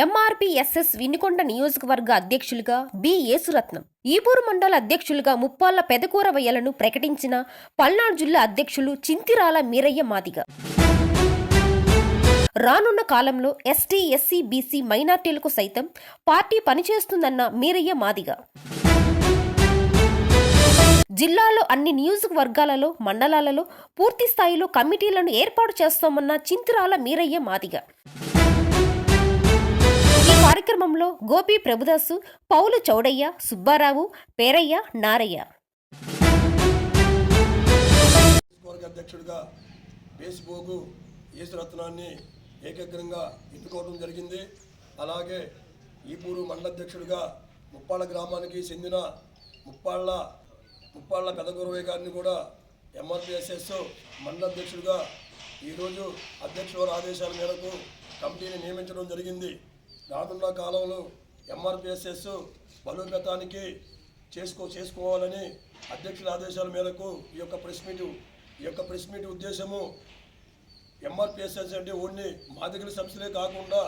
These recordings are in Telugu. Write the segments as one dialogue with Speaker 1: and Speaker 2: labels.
Speaker 1: ఎంఆర్పీఎస్ఎస్ వినుకొండ నియోజకవర్గ అధ్యక్షులుగా బి. యేసురత్నం. ఈపూరు మండల అధ్యక్షులుగా ముప్పాళ్ళ పెదకూరవయ్యలను ప్రకటించిన పల్నాడు జిల్లా అధ్యక్షులు చింతిరాల మీరయ్య మాదిగ. రానున్న కాలంలో ఎస్టీ ఎస్సీ బీసీ మైనార్టీలకు సైతం పార్టీ పనిచేస్తుందన్న మీరయ్య మాదిగ. జిల్లాలో అన్ని నియోజకవర్గాలలో మండలాలలో పూర్తి స్థాయిలో కమిటీలను ఏర్పాటు చేస్తామన్న చింతిరాల మీరయ్య మాదిగ. కార్యక్రమంలో గోపి ప్రభుదాసు పౌలు చౌడయ్య సుబ్బారావు పేరయ్య నారయ్య.
Speaker 2: అధ్యక్షుడిగా బేసిబోగు యేసురత్నాన్ని ఏకగ్రంగా ఎన్నుకోవడం జరిగింది. అలాగే ఈపూరు మండలాధ్యక్షుడిగా ముప్పాళ్ళ గ్రామానికి చెందిన ముప్పాళ్ళ ముప్పాళ్ళ పెదగురవయ్య గారిని కూడా ఎంఆర్పిఎస్ఎస్ మండలాధ్యక్షుడిగా ఈరోజు అధ్యక్షుల ఆదేశాల మేరకు కమిటీని నియమించడం జరిగింది. రానున్న కాలంలో ఎంఆర్పిఎస్ఎస్ బలోపేతానికి చేసుకో చేసుకోవాలని అధ్యక్షుల ఆదేశాల మేరకు ఈ యొక్క ప్రెస్ మీట్ ఈ యొక్క ప్రెస్ మీట్ ఉద్దేశము ఎంఆర్పిఎస్ఎస్ అంటే ఓన్లీ మాదిగల సంస్థలే కాకుండా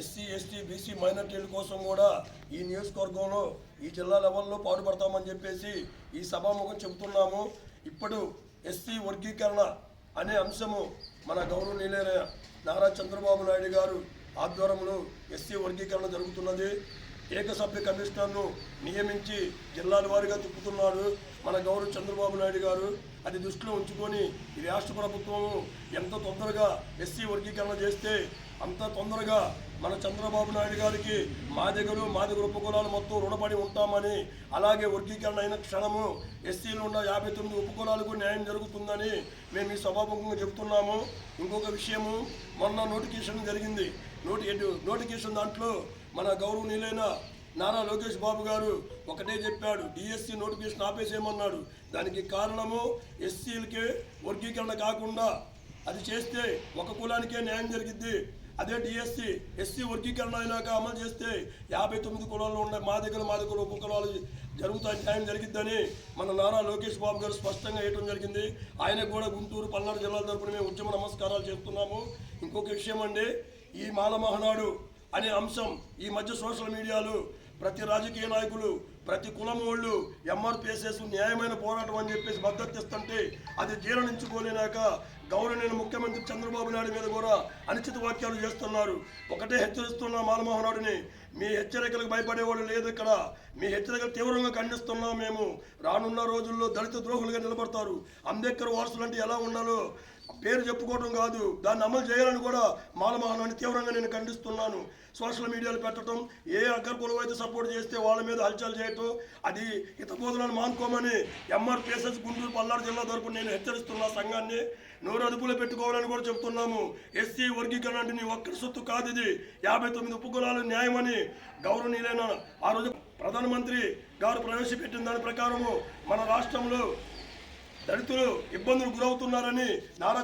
Speaker 2: ఎస్సీ ఎస్టీ బీసీ మైనార్టీల కోసం కూడా ఈ నియోజకవర్గంలో ఈ జిల్లా లెవెల్లో పాటుపడతామని చెప్పేసి ఈ సభాముఖం చెబుతున్నాము. ఇప్పుడు ఎస్సీ వర్గీకరణ అనే అంశము మన గౌరవనీయులైన నారా చంద్రబాబు నాయుడు గారు ఆధ్వర్యంలో ఎస్సీ వర్గీకరణ జరుగుతున్నది. ఏకసభ్య కమిషనర్ను నియమించి జిల్లాల వారీగా తిప్పుతున్నాడు మన గౌరవ చంద్రబాబు నాయుడు గారు. అది దృష్టిలో ఉంచుకొని ఈ రాష్ట్ర ప్రభుత్వము ఎంత తొందరగా ఎస్సీ వర్గీకరణ చేస్తే అంత తొందరగా మన చంద్రబాబు నాయుడు గారికి మాదిగలు మాదిగ ఉపకులాలు మొత్తం రుణపడి ఉంటామని అలాగే వర్గీకరణ అయిన క్షణము ఎస్సీలు ఉన్న యాభై తొమ్మిది ఉపకులాలకు న్యాయం జరుగుతుందని మేము ఈ సభాముఖంగా చెబుతున్నాము. ఇంకొక విషయము మొన్న నోటిఫికేషన్ జరిగింది. నోటి నోటిఫికేషన్ దాంట్లో మన గౌరవనీయులైన నారా లోకేష్ బాబు గారు ఒకటే చెప్పాడు డిఎస్సి నోటిఫికేషన్ ఆపేసేయమన్నాడు. దానికి కారణము ఎస్సీలకి వర్గీకరణ కాకుండా అది చేస్తే ఒక కులానికే న్యాయం జరిగిద్ది. అదే డిఎస్సి ఎస్సీ వర్గీకరణ అయినాక అమలు చేస్తే యాభై తొమ్మిది కులాల్లో ఉన్న మా దగ్గర మా దగ్గర ఉపకులాలు జరుగుతాయి న్యాయం జరిగిద్దని మన నారా లోకేష్ బాబు గారు స్పష్టంగా వేయటం జరిగింది. ఆయనకు కూడా గుంటూరు పల్నాడు జిల్లాల తరపున మేము ఉద్యమ నమస్కారాలు చేస్తున్నాము. ఇంకొక విషయం అండి ఈ మాలమహనాడు అనే అంశం ఈ మధ్య సోషల్ మీడియాలో ప్రతి రాజకీయ నాయకులు ప్రతి కులం వాళ్ళు ఎంఆర్పిఎస్ఎస్ న్యాయమైన పోరాటం అని చెప్పేసి మద్దతు ఇస్తుంటే అది జీర్ణించుకోలేనాక గౌరవనీయ ముఖ్యమంత్రి చంద్రబాబు నాయుడు మీద కూడా అనుచిత వాక్యాలు చేస్తున్నారు. ఒకటే హెచ్చరిస్తున్న మాలమోహనాడుని మీ హెచ్చరికలకు భయపడేవాడు లేదు ఇక్కడ. మీ హెచ్చరికలు తీవ్రంగా ఖండిస్తున్నాం మేము. రానున్న రోజుల్లో దళిత ద్రోహులుగా నిలబడతారు. అంబేద్కర్ వారసులు అంటే ఎలా ఉండాలో పేరు చెప్పుకోవడం కాదు. దాన్ని అమలు చేయాలని కూడా మాలమహనాన్ని తీవ్రంగా నేను ఖండిస్తున్నాను. సోషల్ మీడియాలో పెట్టడం ఏ అగ్ర కులం అయితే సపోర్ట్ చేస్తే వాళ్ళ మీద హల్చల్ చేయటం అది హితబోధనలు మానుకోమని ఎంఆర్పిఎస్ఎస్ గుంటూరు పల్నాడు జిల్లా తరపు నేను హెచ్చరిస్తున్న సంఘాన్ని. నోరు అదుపులో పెట్టుకోవాలని కూడా చెప్తున్నాము. ఎస్సీ వర్గీకరణ అంటే నీ ఒక్కరి సొత్తు కాదు ఇది. యాభై తొమ్మిది ఉపకులాలు న్యాయమని గౌరవనీయులైన ఆ రోజు ప్రధానమంత్రి గారు ప్రవేశపెట్టిన దాని ప్రకారము మన రాష్ట్రంలో దళితులు ఇబ్బందులు గురవుతున్నారని నారా